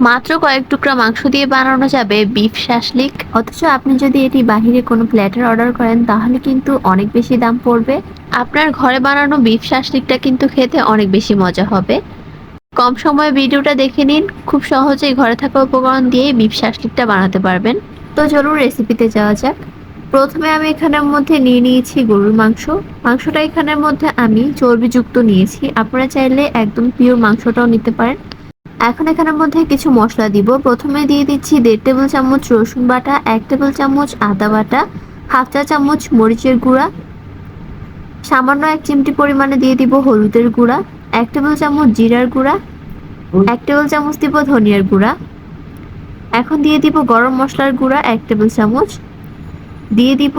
মাত্র কয়েক টুকরা মাংস দিয়ে বানানো যাবে বিফ শাসলিক। অথচ আপনি যদি এটি বাহিরে কোনো প্ল্যাটার অর্ডার করেন, তাহলে কিন্তু অনেক বেশি দাম পড়বে। আপনার ঘরে বানানো বিফ শাসলিকটা কিন্তু খেতে অনেক বেশি মজা হবে। কম সময়ে ভিডিওটা দেখে নিন। খুব সহজেই ঘরে থাকা উপকরণ দিয়ে বিফ শাসলিকটা বানাতে পারবেন। তো চলুন রেসিপিতে যাওয়া যাক। প্রথমে আমি এখানের মধ্যে নিয়ে নিয়েছি গরুর মাংস। মাংসটা এখানের মধ্যে আমি চর্বিযুক্ত নিয়েছি। আপনারা চাইলে একদম পিওর মাংসটাও নিতে পারেন। এখন এখানের মধ্যে কিছু মশলা দিব। প্রথমে দিয়ে দিচ্ছি দেড় টেবিল চামচ রসুন বাটা, এক টেবিল চামচ আদা বাটা, হাফ চা চামচ মরিচের গুঁড়া, সামান্য এক চিমটি পরিমাণে দিয়ে দিব হলুদের গুঁড়া, এক টেবিল চামচ জিরার গুঁড়া, এক টেবিল চামচ দিব ধনিয়ার গুঁড়া। এখন দিয়ে দিব গরম মশলার গুঁড়া, এক টেবিল চামচ। দিয়ে দিব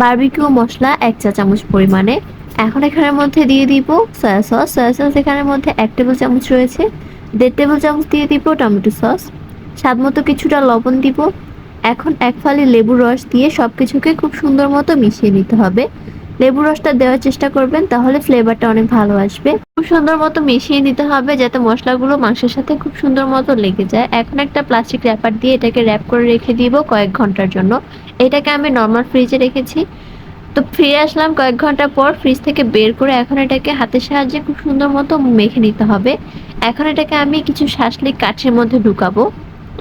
বারবিকিউ মশলা, এক চা চামচ পরিমাণে। এখন এখানের মধ্যে দিয়ে দিব সয়া সস। সয়া সস এখানের মধ্যে এক টেবিল চামচ রয়েছে। দেড় টেবিল চামচ দিয়ে দিব টমেটো সস। স্বাদ মতো কিছুটা লবণ দিব। এখন এক ফালি লেবুর রস দিয়ে সব কিছুকে খুব সুন্দর মতো মিশিয়ে নিতে হবে। লেবুর রসটা দেওয়ার চেষ্টা করবেন, তাহলে ফ্লেভারটা অনেক ভালো আসবে। খুব সুন্দর মতো মিশিয়ে নিতে হবে যাতে মশলাগুলো মাংসের সাথে খুব সুন্দর মতো লেগে যায়। এখন একটা প্লাস্টিক র্যাপার দিয়ে এটাকে র্যাপ করে রেখে দিব কয়েক ঘণ্টার জন্য। এটাকে আমি নর্মাল ফ্রিজে রেখেছি। তো ফিরে আসলাম কয়েক ঘণ্টা পর ফ্রিজ থেকে বের করে এখন এটাকে হাতের সাহায্যে খুব সুন্দর মতো মেখে নিতে হবে। এখন এটাকে আমি কিছু শাসলিক কাঠের মধ্যে ঢুকাবো।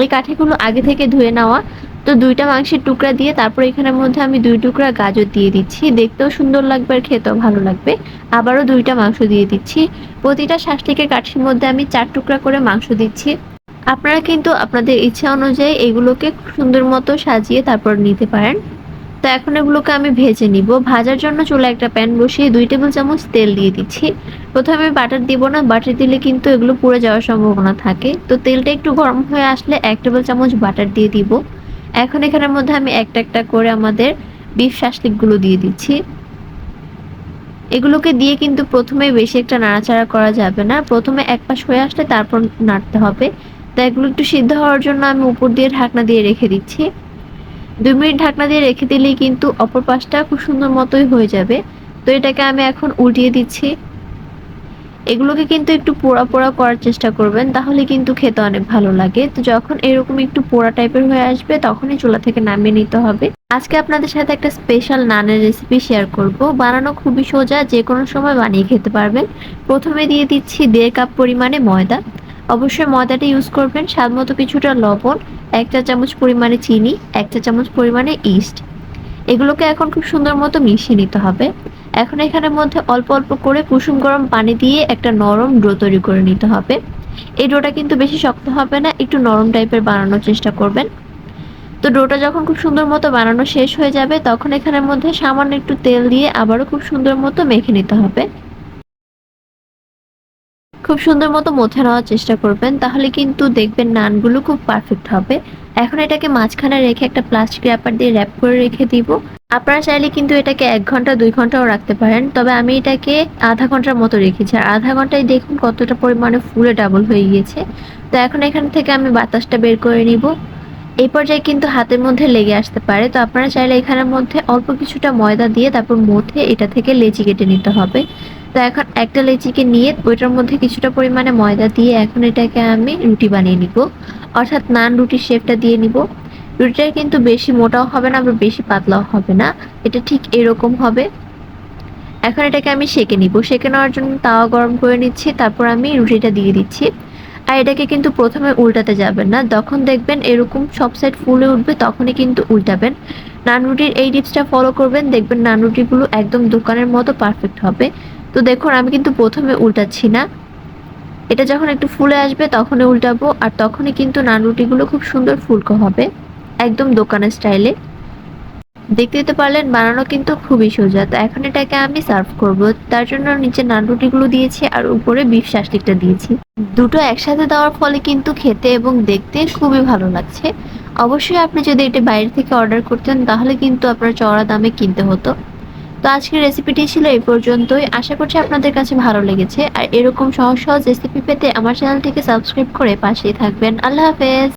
এই কাঠিগুলো আগে থেকে ধুয়ে নেওয়া। তো দুইটা মাংসের টুকরা দিয়ে তারপর এখানের মধ্যে আমি দুই টুকরা গাজর দিয়ে দিচ্ছি। দেখতেও সুন্দর লাগবে আর খেতেও ভালো লাগবে। আবারও দুইটা মাংস দিয়ে দিচ্ছি। প্রতিটা শাসলিকের কাঠির মধ্যে আমি চার টুকরা করে মাংস দিচ্ছি। আপনারা কিন্তু আপনাদের ইচ্ছা অনুযায়ী এগুলোকে সুন্দর মতো সাজিয়ে তারপর নিতে পারেন। তো এখন এগুলোকে আমি ভেজে নিব। ভাজার জন্য চুলা একটা প্যান বসিয়ে দুই টেবিল চামচ তেল দিয়ে দিচ্ছি। প্রথমে বাটার দিব না, বাটার দিলে কিন্তু এগুলো পুড়ে যাওয়ার সম্ভাবনা থাকে। তো তেলটা একটু গরম হয়ে আসলে এক টেবিল চামচ বাটার দিয়ে দিব। এখন এখানের মধ্যে আমি একটা একটা করে আমাদের বিফ শাসলিকগুলো দিয়ে দিচ্ছি। এগুলোকে দিয়ে কিন্তু প্রথমে বেশি একটা নাড়াচাড়া করা যাবে না। প্রথমে এক পাশ হয়ে আসলে তারপর নাড়তে হবে। তো এগুলো একটু সিদ্ধ হওয়ার জন্য আমি উপর দিয়ে ঢাকনা দিয়ে রেখে দিচ্ছি। দুই মিনিট ঢাকনা দিয়ে রেখে দিলেই কিন্তু অপর পাশটা খুব সুন্দর মতোই হয়ে যাবে। তো এটাকে আমি এখন উল্টিয়ে দিচ্ছি। এগুলোকে কিন্তু একটু পোড়া পোড়া করার চেষ্টা করবেন, তাহলে কিন্তু খেতে অনেক ভালো লাগে। তো যখন এরকম একটু পোড়া টাইপের হয়ে আসবে, তখনই চুলা থেকে নামিয়ে নিতে হবে। আজকে আপনাদের সাথে একটা স্পেশাল নানের রেসিপি শেয়ার করব। বানানো খুবই সোজা যে কোনো সময় বানিয়ে খেতে পারবেন। প্রথমে দিয়ে দিচ্ছি দেড় কাপ পরিমাণে ময়দা। অবশ্যই ময়দাটা ইউজ করবেন, স্বাদ মতো কিছুটা লবণ এক চা চামচ পরিমাণে চিনি এক চা চামচ পরিমাণে ইস্ট এগুলোকে এখন খুব সুন্দর মতো মিশিয়ে নিতে হবে। এখন এখানের মধ্যে অল্প অল্প করে কুসুম গরম পানি দিয়ে একটা নরম ডো তৈরি করে নিতে হবে। এই ডোটা কিন্তু বেশি শক্ত হবে না, একটু নরম টাইপের বানানোর চেষ্টা করবেন। তো ডোটা যখন খুব সুন্দর মতো বানানো শেষ হয়ে যাবে, তখন এখানের মধ্যে সামান্য একটু তেল দিয়ে আবারও খুব সুন্দর মতো মেখে নিতে হবে। খুব সুন্দর মতো মথে নেওয়ার চেষ্টা করবেন, তাহলে কিন্তু দেখবেন নানগুলো খুব পারফেক্ট হবে। এখন এটাকে মাঝখানে রেখে একটা প্লাস্টিক র্যাপার দিয়ে র্যাপ করে রেখে দিব। আপনারা চাইলে কিন্তু এটাকে এক ঘণ্টা, দুই ঘন্টাও রাখতে পারেন, তবে আমি এটাকে আধা ঘণ্টার মতো রেখেছি। আর আধা ঘন্টায় দেখুন কতটা পরিমাণে ফুলে ডাবল হয়ে গিয়েছে। তো এখন এখান থেকে আমি বাতাসটা বের করে নিব। এই পর্যায়ে কিন্তু হাতের মধ্যে লেগে আসতে পারে। তো আপনারা চাইলে এখানের মধ্যে অল্প কিছুটা ময়দা দিয়ে তারপর মধ্যে এটা থেকে লেচি কেটে নিতে হবে। তো এখন একটা লেচিকে নিয়ে ওইটার মধ্যে কিছুটা পরিমাণে ময়দা দিয়ে এখন এটাকে আমি রুটি বানিয়ে নিব। অর্থাৎ নান রুটির শেপটা দিয়ে নিব। রুটিটা কিন্তু বেশি মোটাও হবে না আবার বেশি পাতলাও হবে না। এটা ঠিক এরকম হবে। এখন এটাকে আমি সেকে নিব। সেকে নেওয়ার জন্য তাওয়া গরম করে নিচ্ছি, তারপর আমি রুটিটা দিয়ে দিচ্ছি। আর এটাকে কিন্তু প্রথমে উল্টাতে যাবেন না। যখন দেখবেন এরকম সব সাইড ফুলে উঠবে, তখনই কিন্তু উল্টাবেন। নান রুটির এই টিপসটা ফলো করবেন। দেখবেন নান রুটিগুলো একদম দোকানের মতো পারফেক্ট হবে। তো দেখুন, আমি কিন্তু প্রথমে উল্টাচ্ছি না। এটা যখন একটু ফুলে আসবে, তখনই উল্টাবো, আর তখনই কিন্তু নান রুটিগুলো খুব সুন্দর ফুলকো হবে, একদম দোকানের স্টাইলে। দেখতে দিতে পারলেন, বানানো কিন্তু খুবই সোজা। তো এখন এটাকে আমি সার্ভ করব। তার জন্য নিচে নান রুটিগুলো দিয়েছি, আর উপরে বিফ শাসলিকটা দিয়েছি। দুটো একসাথে দেওয়ার ফলে কিন্তু খেতে এবং দেখতে খুবই ভালো লাগছে। অবশ্যই আপনি যদি এটা বাইরে থেকে অর্ডার করতেন, তাহলে কিন্তু আপনার চড়া দামে কিনতে হতো। তো আজকের রেসিপিটি ছিল এই পর্যন্তই। আশা করছি আপনাদের কাছে ভালো লেগেছে। আর এরকম সহজ সহজ রেসিপি পেতে আমার চ্যানেল থেকে সাবস্ক্রাইব করে পাশেই থাকবেন। আল্লাহ হাফেজ!